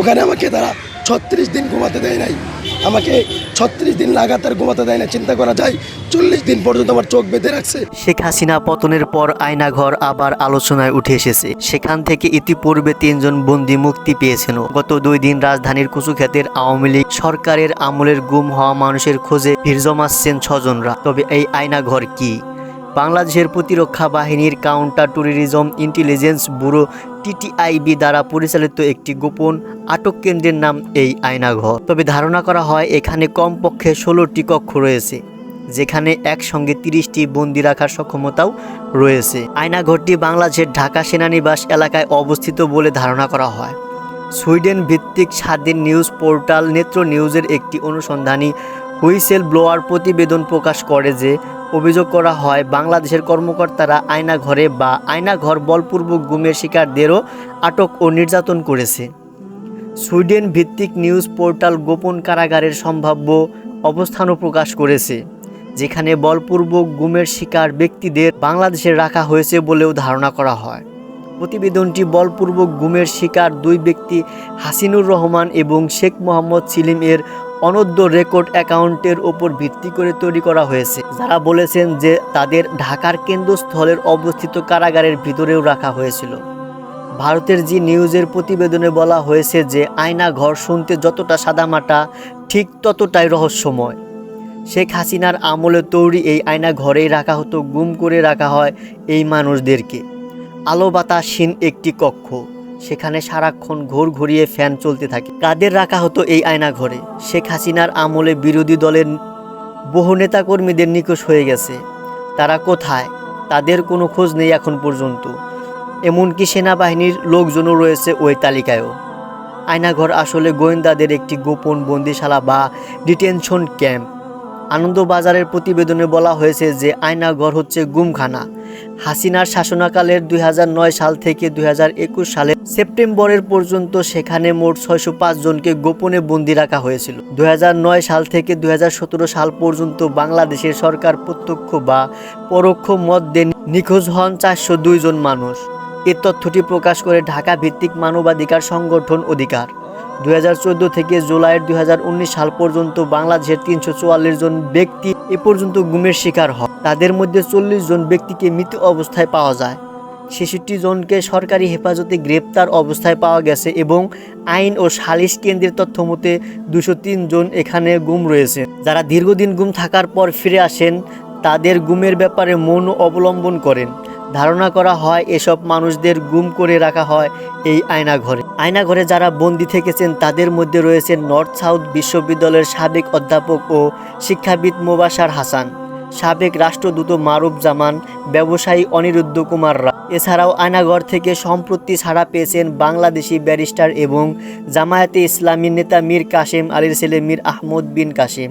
ওখানে আমাকে তারা ছত্রিশ দিন ঘুমাতে দেয় নাই। আমাকে ছত্রিশ দিন লাগাতার ঘুমাতে দেয় না চিন্তা করা যায়, চল্লিশ দিন পর্যন্ত আমার চোখ বেঁধে রাখছে। শেখ হাসিনা পতনের পর আয়নাঘর আবার আলোচনায় উঠে এসেছে। সেখান থেকে ইতিপূর্বে তিনজন বন্দি মুক্তি পেয়েছেন। গত দুই দিন রাজধানীর কুচুখ্যাতের আওয়ামী লীগ সরকারের আমলের গুম হওয়া মানুষের খোঁজে ভিড় জমাচ্ছেন ছজনরা। তবে এই আয়নাঘর কি? বাংলাদেশের প্রতিরক্ষা বাহিনীর counter terrorism intelligence bureau TTIB দ্বারা পরিচালিত একটি গোপন আটক কেন্দ্রের নাম এই আয়নাঘর। তবে ধারণা করা হয় এখানে কমপক্ষে ষোলোটি কক্ষ রয়েছে, যেখানে একসঙ্গে তিরিশটি বন্দি রাখার সক্ষমতাও রয়েছে। আয়নাঘরটি বাংলাদেশের ঢাকা সেনানিবাস এলাকায় অবস্থিত বলে ধারণা করা হয়। সুইডেন ভিত্তিক স্বাধীন নিউজ পোর্টাল নেত্র নিউজের একটি অনুসন্ধানী হুইসেল ব্লোয়ার প্রতিবেদন প্রকাশ করে যে, অভিযোগ করা হয়, বাংলাদেশের কর্মকর্তারা আয়নাঘরে বা আয়নাঘর বলপূর্বক গুমের শিকারদেরও আটক ও নির্যাতন করেছে। সুইডেন ভিত্তিক নিউজ পোর্টাল গোপন কারাগারের সম্ভাব্য অবস্থানও প্রকাশ করেছে, যেখানে বলপূর্বক গুমের শিকার ব্যক্তিদের বাংলাদেশে রাখা হয়েছে বলেও ধারণা করা হয়। প্রতিবেদনটি বলপূর্বক গুমের শিকার দুই ব্যক্তি হাসিনুর রহমান এবং শেখ মোহাম্মদ সিলিম এর অনদ্য রেকর্ড অ্যাকাউন্টের ওপর ভিত্তি করে তৈরি করা হয়েছে, যারা বলেছেন যে তাদের ঢাকার কেন্দ্রস্থলের অবস্থিত কারাগারের ভিতরেও রাখা হয়েছিল। ভারতের জি নিউজের প্রতিবেদনে বলা হয়েছে যে আয়না ঘর শুনতে যতটা সাদামাটা, ঠিক ততটাই রহস্যময়। শেখ হাসিনার আমলে তৈরি এই আয়না ঘরেই রাখা হতো, গুম করে রাখা হয় এই মানুষদেরকে। আলো বাতাসহীন একটি কক্ষ। সেখানে সারাক্ষণ ঘোর ঘুরিয়ে ফ্যান চলতে থাকে। কাদের রাখা হতো এই আয়না ঘরে? শেখ হাসিনার আমলে বিরোধী দলের বহু নেতাকর্মীদের নিখোঁজ হয়ে গেছে। তারা কোথায়? তাদের কোনো খোঁজ নেই এখন পর্যন্ত। এমনকি সেনাবাহিনীর লোকজনও রয়েছে ওই তালিকায়ও। আয়নাঘর আসলে গোয়েন্দাদের একটি গোপন বন্দিশালা বা ডিটেনশন ক্যাম্প। আনন্দবাজারের প্রতিবেদনে বলা হয়েছে যে আয়নাঘর হচ্ছে গুমখানা। হাসিনার শাসনাকালের দুই হাজার নয় সাল থেকে দুই সালে সেপ্টেম্বরের পর্যন্ত সেখানে মোট ছয়শো পাঁচ জনকে গোপনে বন্দি রাখা হয়েছিল। দুই হাজার নয় সাল থেকে দুই হাজার সতেরো সাল পর্যন্ত বাংলাদেশের সরকার প্রত্যক্ষ বা পরোক্ষ মত দেন নিখোঁজ হন চারশো দুই জন মানুষ। এ তথ্যটি প্রকাশ করে ঢাকা ভিত্তিক মানবাধিকার সংগঠন অধিকার। দুই হাজার চোদ্দ থেকে জুলাইয়ের দুই সাল পর্যন্ত বাংলাদেশের তিনশো চুয়াল্লিশ জন ব্যক্তি এ পর্যন্ত গুমের শিকার হয় তাদের মধ্যে চল্লিশ জন ব্যক্তিকে মৃত অবস্থায় পাওয়া যায়। ছেষট্টি জনকে সরকারি হেফাজতে গ্রেপ্তার অবস্থায় পাওয়া গেছে এবং আইন ও সালিশ কেন্দ্রের তথ্য মতে দুশো জন এখানে গুম রয়েছে। যারা দীর্ঘদিন গুম থাকার পর ফিরে আসেন, তাদের গুমের ব্যাপারে মৌন অবলম্বন করেন। ধারণা করা হয় এসব মানুষদের গুম করে রাখা হয় এই আয়নাঘরে। আয়নাঘরে যারা বন্দি থেকেছেন, তাদের মধ্যে রয়েছেন নর্থ সাউথ বিশ্ববিদ্যালয়ের সাবেক অধ্যাপক ও শিক্ষাবিদ মোবাসার হাসান। সাবেক রাষ্ট্রদূত মারুফ জামান ব্যবসায়ী অনিরুদ্ধ কুমার রা এছাড়াও আয়নাঘর থেকে সম্প্রতি ছাড়া পেয়েছেন বাংলাদেশি ব্যারিস্টার এবং জামায়াতে ইসলামী নেতা মীর কাসেম আলীর ছেলে মীর আহমদ বিন কাশেম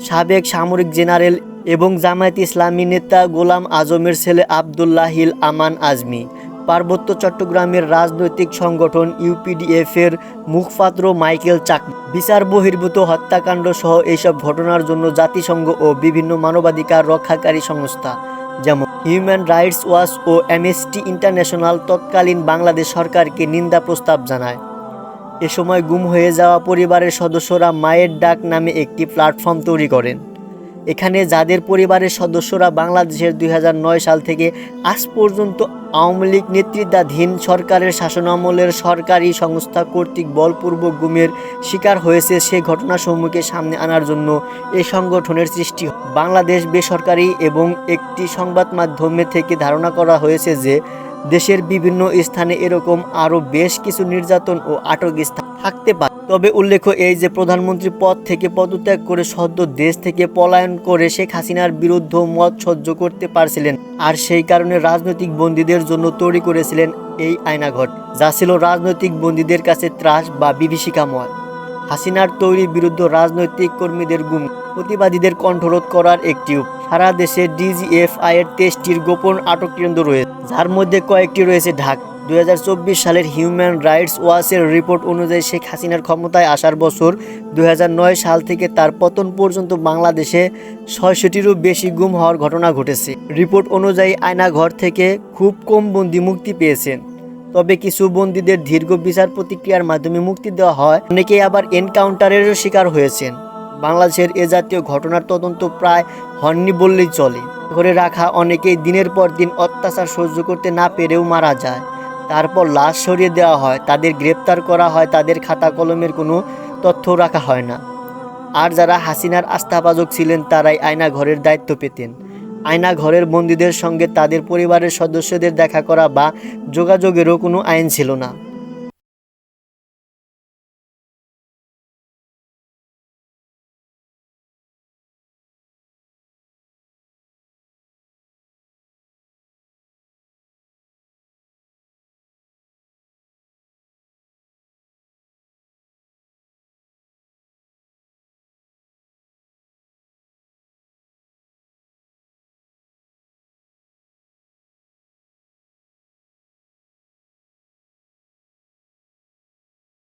সাবেক সামরিক জেনারেল এবং জামায়াত ইসলামী নেতা গোলাম আজমের ছেলে আবদুল্লাহিল আমান আজমি। পার্বত্য চট্টগ্রামের রাজনৈতিক সংগঠন ইউপিডিএফের মুখপাত্র মাইকেল চাক। বিচার বহির্ভূত হত্যাকাণ্ড সহ এইসব ঘটনার জন্য জাতিসংঘ ও বিভিন্ন মানবাধিকার রক্ষাকারী সংস্থা, যেমন হিউম্যান রাইটস ওয়াচ ও অ্যামনেস্টি ইন্টারন্যাশনাল তৎকালীন বাংলাদেশ সরকারকে নিন্দা প্রস্তাব জানায়। এ সময় গুম হয়ে যাওয়া পরিবারের সদস্যরা মায়ের ডাক নামে একটি প্ল্যাটফর্ম তৈরি করেন। এখানে যাদের পরিবারের সদস্যরা বাংলাদেশের দু হাজার নয় সাল থেকে আজ পর্যন্ত আওয়ামী লীগ নেতৃত্বাধীন সরকারের শাসনামলের সরকারি সংস্থা কর্তৃক বলপূর্বক গুমের শিকার হয়েছে সে ঘটনাসমূহকে সামনে আনার জন্য এ সংগঠনের সৃষ্টি বাংলাদেশ বেসরকারি এবং একটি সংবাদ মাধ্যমে থেকে ধারণা করা হয়েছে যে দেশের বিভিন্ন স্থানে এরকম আরও বেশ কিছু নির্যাতন ও আটক স্থান থাকতে পারে। তবে উল্লেখ্য এই যে প্রধানমন্ত্রী পদ থেকে পদত্যাগ করে সদ্য দেশ থেকে পলায়ন করে শেখ হাসিনার বিরুদ্ধে মত সহ্য করতে পারছিলেন আর সেই কারণে রাজনৈতিক বন্দীদের জন্য তৈরি করেছিলেন এই আয়নাঘর, যা ছিল রাজনৈতিক বন্দীদের কাছে ত্রাস বা বিভীষিকাময় হাসিনার তৈরি বিরুদ্ধ রাজনৈতিক কর্মীদের গুম, প্রতিবাদীদের কণ্ঠরোধ করার একটি সারা দেশে ডিজিএফআই এর তেইশটির গোপন আটক কেন্দ্র রয়েছে, যার মধ্যে কয়েকটি রয়েছে ঢাকা। দুই হাজার চব্বিশ সালের হিউম্যান রাইটস ওয়াচের রিপোর্ট অনুযায়ী শেখ হাসিনার ক্ষমতায় আসার বছর দুই হাজার নয় সাল থেকে তার পতন পর্যন্ত বাংলাদেশে ছয়শটিরও বেশি গুম হওয়ার ঘটনা ঘটেছে। রিপোর্ট অনুযায়ী আয়নাঘর থেকে খুব কম বন্দি মুক্তি পেয়েছেন। তবে কিছু বন্দীদের দীর্ঘ বিচার প্রতিক্রিয়ার মাধ্যমে মুক্তি দেওয়া হয়। অনেকেই আবার এনকাউন্টারেরও শিকার হয়েছেন। বাংলাদেশের এ জাতীয় ঘটনার তদন্ত প্রায় হননি বললেই চলে। ধরে রাখা অনেকেই দিনের পর দিন অত্যাচার সহ্য করতে না পেরেও মারা যায়। তারপর লাশ সরিয়ে দেওয়া হয়, তাদের গ্রেপ্তার করা হয়, তাদের খাতা কলমের কোনো তথ্য রাখা হয় না। আর যারা হাসিনার আস্থাভাজক ছিলেন, তারাই আয়না ঘরের দায়িত্ব পেতেন। আয়না ঘরের বন্দীদের সঙ্গে তাদের পরিবারের সদস্যদের দেখা করা বা যোগাযোগেরও কোনো আইন ছিল না।